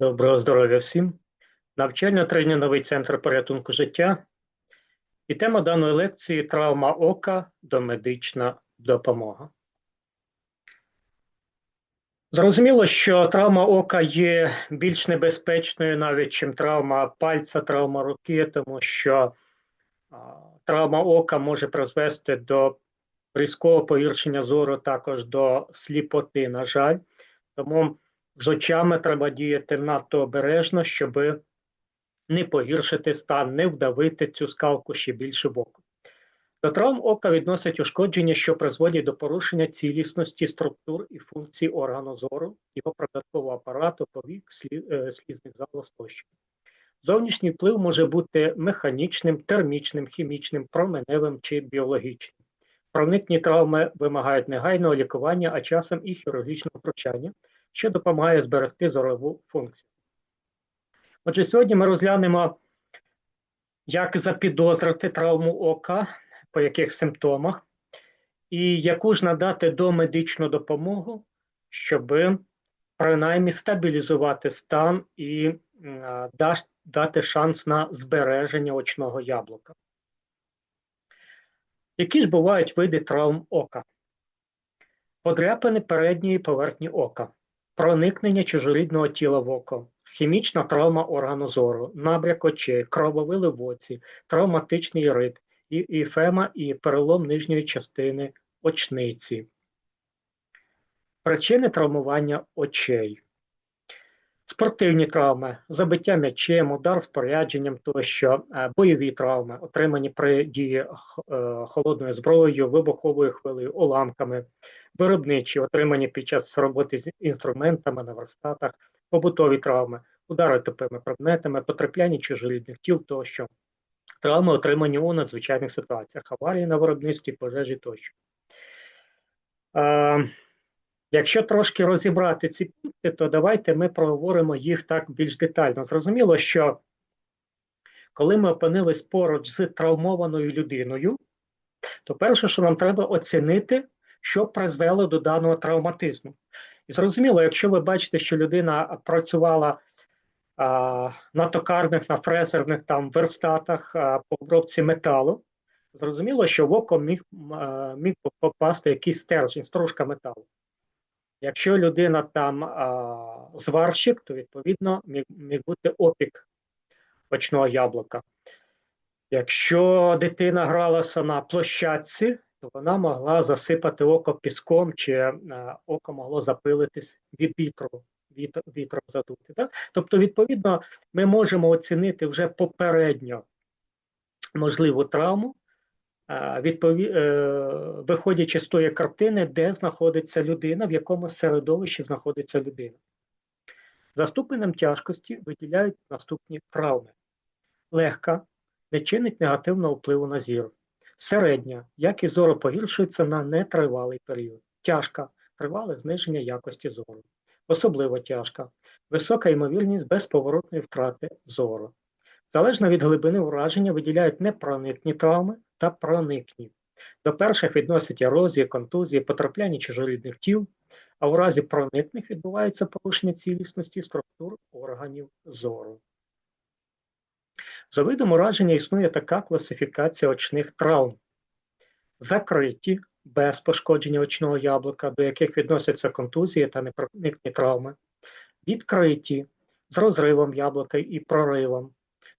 Доброго здоров'я всім. Навчально-тренінговий центр порятунку життя. І тема даної лекції травма ока домедична допомога. Зрозуміло, що травма ока є більш небезпечною навіть, чим травма пальця, травма руки, тому що травма ока може призвести до різкого погіршення зору, також до сліпоти, на жаль. Тому з очами треба діяти надто обережно, щоб не погіршити стан, не вдавити цю скалку ще більше в око. До травм ока відносять ушкодження, що призводять до порушення цілісності структур і функцій органу зору, його продаткового апарату, повік, е, слізних залоз тощо. Зовнішній вплив може бути механічним, термічним, хімічним, променевим чи біологічним. Проникні травми вимагають негайного лікування, а часом і хірургічного втручання, що допомагає зберегти зорову функцію. Отже, сьогодні ми розглянемо, як запідозрити травму ока, по яких симптомах, і яку ж надати домедичну допомогу, щоб принаймні стабілізувати стан і дати шанс на збереження очного яблука. Які ж бувають види травм ока? Подряпини передньої поверхні ока, проникнення чужорідного тіла в око, хімічна травма органу зору, набряк очей, крововили в оці, травматичний рит, іфема і перелом нижньої частини очниці. Причини травмування очей. Спортивні травми, забиття м'ячем, удар спорядженням тощо, е, бойові травми, отримані при дії е, холодною зброєю, вибуховою хвилею, уламками, виробничі, отримані під час роботи з інструментами на верстатах, побутові травми, удари тупими предметами, потрапляння чужорідних тіл тощо, травми, отримані у надзвичайних ситуаціях, аварії на виробництві, пожежі тощо. Е, Якщо трошки розібрати ці пункти, то давайте ми проговоримо їх так більш детально. Зрозуміло, що коли ми опинились поруч з травмованою людиною, то перше, що нам треба оцінити, що призвело до даного травматизму. І зрозуміло, якщо ви бачите, що людина працювала а, на токарних, на фрезерних там верстатах а, по обробці металу, зрозуміло, що в око міг, а, міг попасти якийсь стержень, стружка металу. Якщо людина там а, зварщик, то відповідно міг, міг бути опік очного яблука. Якщо дитина гралася на площадці, то вона могла засипати око піском, чи око могло запилитись від вітру, вітр, вітром задути. Так? Тобто, відповідно, ми можемо оцінити вже попередньо можливу травму, відпові... Е, виходячи з тої картини, де знаходиться людина, в якому середовищі знаходиться людина. За ступенем тяжкості виділяють наступні травми. Легка, не чинить негативного впливу на зір. Середня, як і зору погіршується на нетривалий період. Тяжка, тривале зниження якості зору. Особливо тяжка, висока ймовірність безповоротної втрати зору. Залежно від глибини ураження виділяють непроникні травми та проникні. До перших відносять ерозії, контузії, потрапляння чужорідних тіл, а у разі проникних відбувається порушення цілісності структур органів зору. За видом ураження існує така класифікація очних травм. Закриті без пошкодження очного яблука, до яких відносяться контузії та непроникні травми, відкриті з розривом яблука і проривом,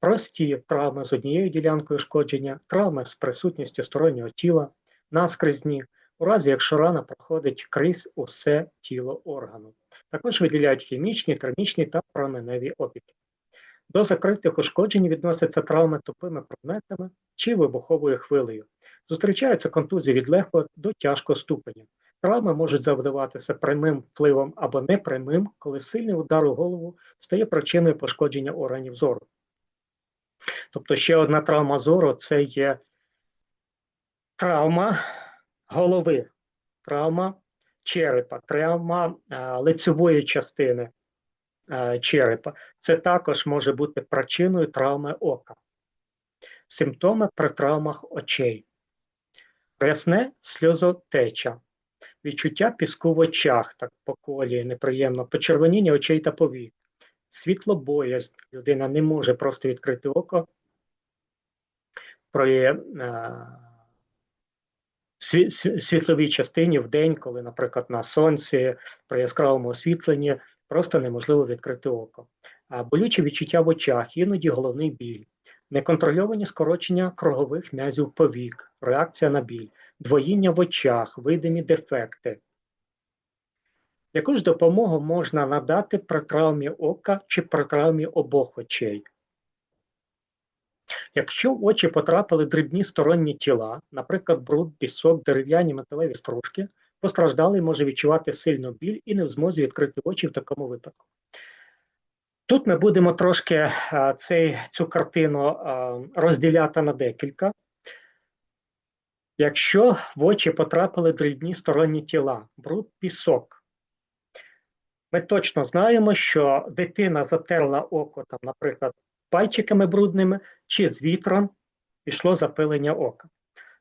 прості травми з однією ділянкою шкодження, травми з присутністю стороннього тіла, наскрізні, у разі якщо рана проходить крізь усе тіло органу. Також виділяють хімічні, термічні та променеві опіки. До закритих ушкоджень відносяться травми тупими предметами чи вибуховою хвилею. Зустрічаються контузії від легкого до тяжкого ступеня. Травми можуть завдаватися прямим впливом або непрямим, коли сильний удар у голову стає причиною пошкодження органів зору. Тобто ще одна травма зору це є травма голови, травма черепа, травма лицевої частини черепа. Це також може бути причиною травми ока. Симптоми при травмах очей. Рясне сльозотеча, відчуття піску в очах, так по неприємно, почервоніння очей та повік, світлобоязнь. Людина не може просто відкрити око при е, сві- сві- світловій частині в день, коли, наприклад, на сонці, при яскравому освітленні, просто неможливо відкрити око. А болючі відчуття в очах, іноді головний біль, неконтрольовані скорочення кругових м'язів повік, реакція на біль, двоїння в очах, видимі дефекти. Яку ж допомогу можна надати при травмі ока чи при травмі обох очей? Якщо в очі потрапили дрібні сторонні тіла, наприклад, бруд, пісок, дерев'яні металеві стружки, постраждалий може відчувати сильну біль і не в змозі відкрити очі в такому випадку. Тут ми будемо трошки а, цей, цю картину а, розділяти на декілька. Якщо в очі потрапили дрібні сторонні тіла, бруд, пісок, ми точно знаємо, що дитина затерла око, там, наприклад, пальчиками брудними чи з вітром пішло запилення ока.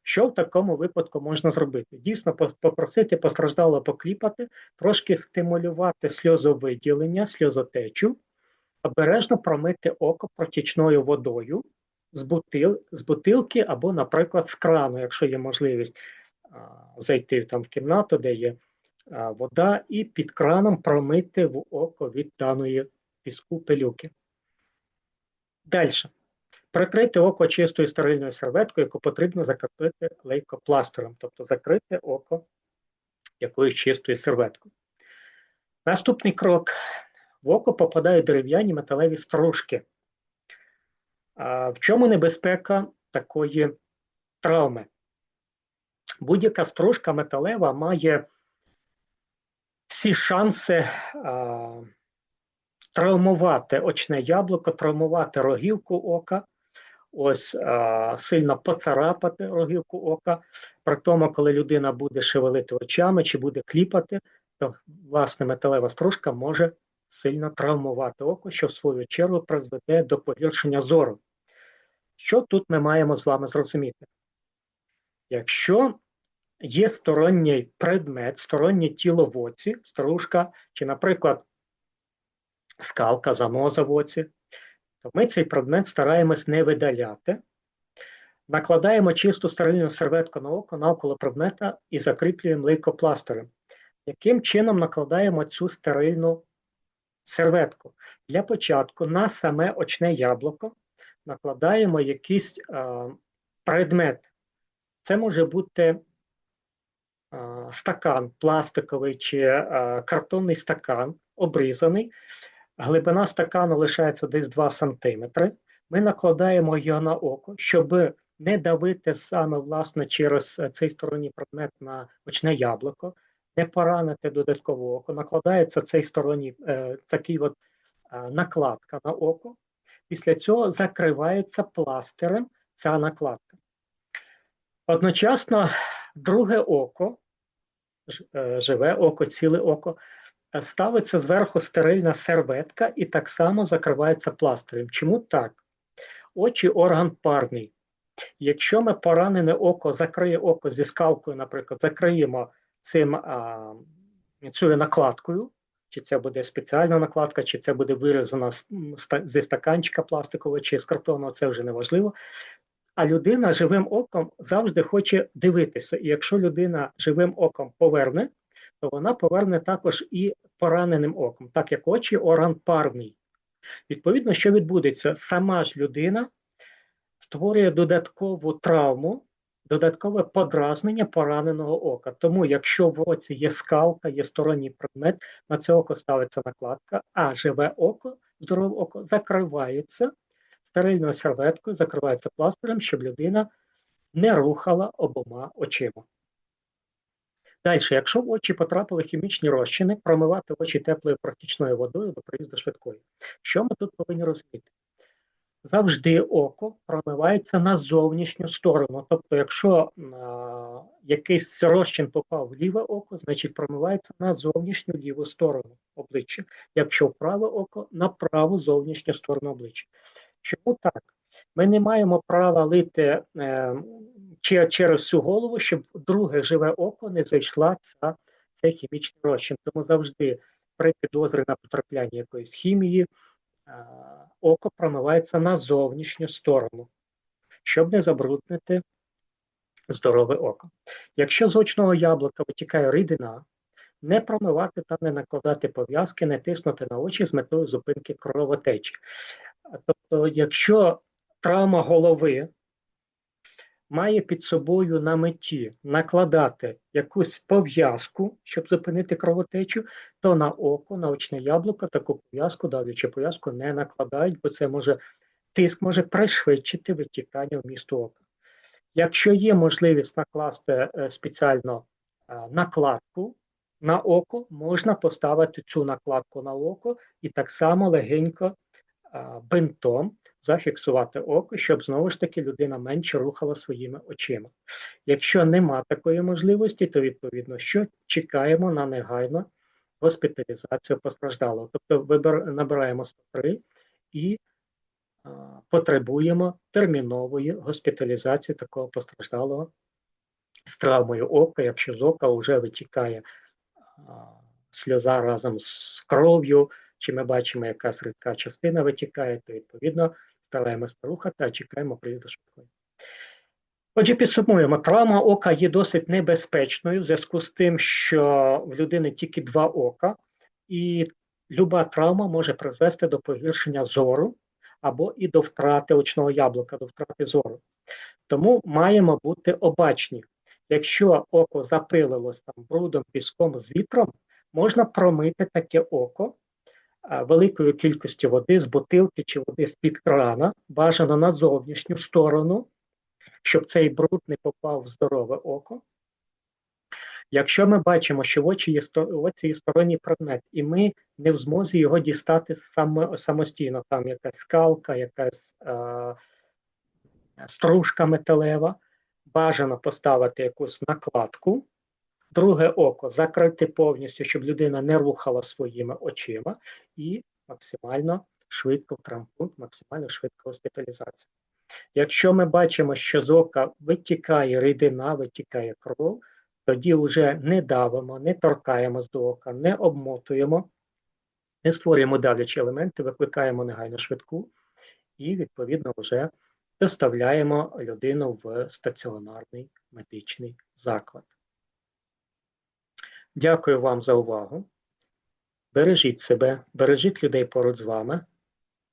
Що в такому випадку можна зробити? Дійсно, попросити постраждало покліпати, трошки стимулювати сльозовиділення, сльозотечу, обережно промити око протічною водою з, бутил, з бутилки або, наприклад, з крану, якщо є можливість а, зайти там в кімнату, де є а, вода, і під краном промити в око від даної піску пилюки. Далі. Прикрити око чистою стерильною серветкою, яку потрібно закріпити лейкопластером, тобто закрити око якоюсь чистою серветкою. Наступний крок. В око попадають дерев'яні металеві стружки. А в чому небезпека такої травми? Будь-яка стружка металева має всі шанси а, травмувати очне яблуко, травмувати рогівку ока, ось а, сильно поцарапати рогівку ока. При тому, коли людина буде шевелити очами чи буде кліпати, то власне металева стружка може сильно травмувати око, що в свою чергу призведе до погіршення зору. Що тут ми маємо з вами зрозуміти? Якщо є сторонній предмет, стороннє тіло в оці, стружка, чи, наприклад, скалка, заноза в оці, то ми цей предмет стараємось не видаляти. Накладаємо чисту стерильну серветку на око навколо предмета і закріплюємо лейкопластирем. Яким чином накладаємо цю стерильну серветку? Для початку на саме очне яблуко накладаємо якийсь а, предмет. Це може бути а, стакан пластиковий чи а, картонний стакан, обрізаний. Глибина стакану лишається десь 2 см. Ми накладаємо його на око, щоб не давити саме власне через е, цей сторонній предмет на очне яблуко, не поранити додатково око. Накладається цей сторонній е, такий от е, накладка на око. Після цього закривається пластирем ця накладка. Одночасно друге око, е, живе око, ціле око, ставиться зверху стерильна серветка і так само закривається пластирем. Чому так? Очі орган парний. Якщо ми поранене око, закриє око зі скалкою, наприклад, закриємо цим, а, цією накладкою, чи це буде спеціальна накладка, чи це буде вирізана зі стаканчика пластикового чи з картону, це вже не важливо. А людина живим оком завжди хоче дивитися. І якщо людина живим оком поверне, то вона поверне також і пораненим оком, так як очі орган парний. Відповідно, що відбудеться? Сама ж людина створює додаткову травму, додаткове подразнення пораненого ока. Тому, якщо в оці є скалка, є сторонній предмет, на це око ставиться накладка, а живе око, здорове око закривається стерильною серветкою, закривається пластирем, щоб людина не рухала обома очима. Далі, якщо в очі потрапили хімічні розчини, промивати очі теплою протічною водою до приїзду швидкої. Що ми тут повинні розуміти? Завжди око промивається на зовнішню сторону. Тобто, якщо а, якийсь розчин попав в ліве око, значить промивається на зовнішню ліву сторону обличчя. Якщо в праве око на праву зовнішню сторону обличчя. Чому так? Ми не маємо права лити е, через всю голову, щоб друге живе око не зайшла ця, цей хімічний розчин. Тому завжди при підозрі на потрапляння якоїсь хімії, е, око промивається на зовнішню сторону, щоб не забруднити здорове око. Якщо з очного яблука витікає рідина, не промивати та не накладати пов'язки, не тиснути на очі з метою зупинки кровотечі. Тобто, якщо травма голови має під собою на меті накладати якусь пов'язку, щоб зупинити кровотечу, то на око, на очне яблуко таку пов'язку, давлячу пов'язку не накладають, бо це може тиск може пришвидшити витікання в місто ока. Якщо є можливість накласти е, спеціально е, накладку на око, можна поставити цю накладку на око і так само легенько бинтом зафіксувати око, щоб знову ж таки людина менше рухала своїми очима. Якщо нема такої можливості, то відповідно що чекаємо на негайну госпіталізацію постраждалого. Тобто вибер, набираємо 103 і а, потребуємо термінової госпіталізації такого постраждалого з травмою ока, якщо з ока вже витікає а, сльоза разом з кров'ю, чи ми бачимо, якась рідка частина витікає, то відповідно стараємося рухати, а чекаємо приїзду швидкої. Отже, підсумуємо, травма ока є досить небезпечною в зв'язку з тим, що в людини тільки два ока, і люба травма може призвести до погіршення зору або і до втрати очного яблука, до втрати зору. Тому маємо бути обачні. Якщо око запилилось там брудом, піском з вітром, можна промити таке око великою кількістю води з бутилки чи води з-під крана, бажано на зовнішню сторону, щоб цей бруд не попав в здорове око. Якщо ми бачимо, що в очі є оці є сторонній предмет, і ми не в змозі його дістати само, самостійно, там якась скалка, якась е, стружка металева, бажано поставити якусь накладку, друге око закрити повністю, щоб людина не рухала своїми очима, і максимально швидко в травмпункт, максимально швидко госпіталізація. Якщо ми бачимо, що з ока витікає рідина, витікає кров, тоді вже не давимо, не торкаємось до ока, не обмотуємо, не створюємо давлячі елементи, викликаємо негайно швидку і, відповідно, вже доставляємо людину в стаціонарний медичний заклад. Дякую вам за увагу. Бережіть себе, бережіть людей поруч з вами.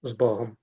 З Богом.